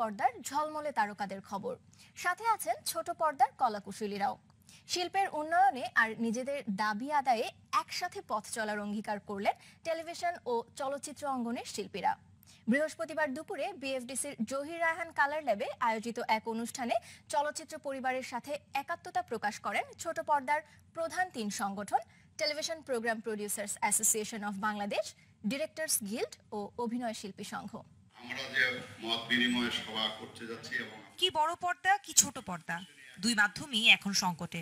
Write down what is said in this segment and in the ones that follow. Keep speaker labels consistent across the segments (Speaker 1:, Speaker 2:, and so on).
Speaker 1: পর্দার ঝলমলে তারকাদের খবর। সাথে আছেন ছোট পর্দার কলাকুশলীরাও। শিল্পের উন্নয়নে আর নিজেদের দাবি আদায়ে একসাথে পথ চলার অঙ্গীকার করলেন টেলিভিশন ও চলচ্চিত্র অঙ্গনের শিল্পীরা। বৃহস্পতিবার দুপুরে বিএফডিসির জহির রায়হান কালার ল্যাবে আয়োজিত এক অনুষ্ঠানে চলচ্চিত্র পরিবারের সাথে একাত্মতা প্রকাশ করেন ছোট পর্দার প্রধান তিন সংগঠন television programme producers association of Bangladesh directors guild ও অভিনয় শিল্পী সংঘ।
Speaker 2: আমরা যে মত বিনিময় সভা করতে যাচ্ছি এবং
Speaker 3: কি বড় পর্দা কি ছোট পর্দা? দুই মাধ্যমই এখন সংকটে।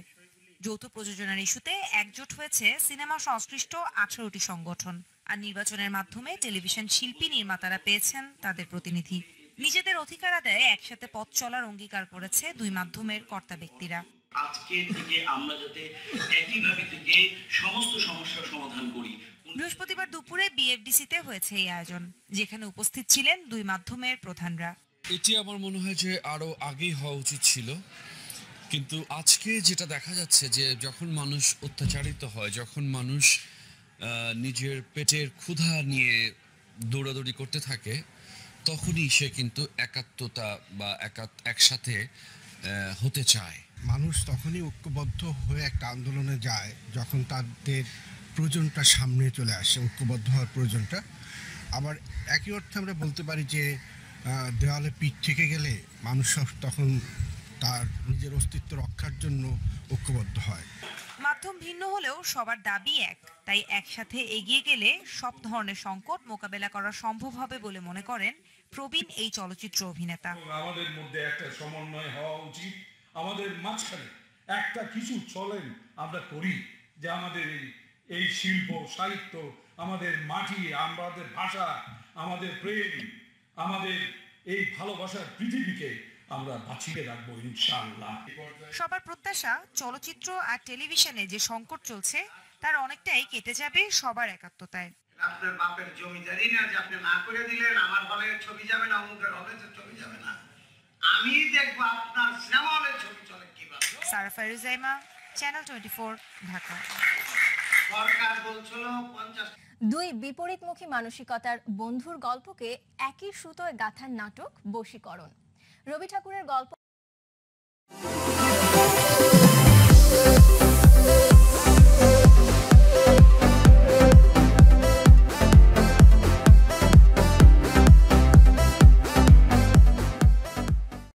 Speaker 3: যৌথ প্রযোজনার ইস্যুতে একজোট হয়েছে সিনেমা সংশ্লিষ্ট আঠারোটি সংগঠন। আর নির্বাচনের মাধ্যমে টেলিভিশন শিল্পী নির্মাতারা পেয়েছেন তাদের প্রতিনিধি। নিজেদের অধিকার আদায়ে একসাথে পথ চলার অঙ্গীকার করেছে দুই মাধ্যমের কর্তা ব্যক্তিরা।
Speaker 4: আজকে থেকে আমরা যাতে একইভাবে থেকে সমস্ত সমস্যার সমাধান করি।
Speaker 3: বৃহস্পতিবার দুপুরে বিএফডিসিতে হয়েছে এই আয়োজন যেখানে উপস্থিত ছিলেন দুই মাধ্যমের প্রধানরা।
Speaker 5: এটি আমার মনে হয় যে আরও আগেই হওয়া উচিত ছিল। কিন্তু আজকে যেটা দেখা যাচ্ছে যে যখন মানুষ অত্যাচারিত হয় যখন মানুষ নিজের পেটের ক্ষুধা নিয়ে দৌড়াদৌড়ি করতে থাকে তখনই সে কিন্তু একাত্মতা বা একাত একসাথে হতে চায়।
Speaker 6: মানুষ তখনই ঐক্যবদ্ধ হয়ে একটা আন্দোলনে যায় যখন তাদের প্রয়োজনটা সামনে চলে আসে ঐক্যবদ্ধ হওয়ার প্রয়োজনটা। আবার একই অর্থে আমরা বলতে পারি যে দেওয়ালে পিঠ থেকে গেলে মানুষ সব তখন তার নিজের অস্তিত্ব রক্ষার জন্য ঐক্যবদ্ধ হয়।
Speaker 3: মাধ্যম ভিন্ন হলেও সবার দাবি এক। তাই একসাথে এগিয়ে গেলে সব ধরনের সংকট মোকাবেলা করা সম্ভব হবে বলে মনে করেন প্রবীণ এই চলচ্চিত্র অভিনেতা।
Speaker 7: আমাদের মধ্যে একটা সমন্বয় হওয়া উচিত। আমাদের মাঝখানে একটা কিছু চলেন আমরা করি যে আমাদের এই শিল্প সাহিত্য আমাদের মাটি আমাদের ভাষা আমাদের প্রেম আমাদের এই ভালোবাসার পৃথিবীকে আমরা বাঁচিয়ে রাখব ইনশাআল্লাহ।
Speaker 3: সবার প্রত্যাশা চলচ্চিত্র আর টেলিভিশনে যে সংকট চলছে তার অনেকটাই কেটে যাবে সবার একাত্মতায়।
Speaker 8: আপনার বাপের জমিদারি না যে আপনি না করে দিলেন আমার হলে ছবি যাবে না অমুকের হলে ছবি যাবে না। আমি দেখব আপনার সিনেমা হলে ছবি চলে কীভাবে।
Speaker 3: Sara Faruzaima channel twenty Dhaka.
Speaker 8: সরকার বলছিল পঞ্চাশ
Speaker 1: দুই বিপরীতমুখী মানসিকতার বন্ধুর গল্পকে একই সুতোয় গাথার নাটক বশীকরণ। রবি ঠাকুরের গল্প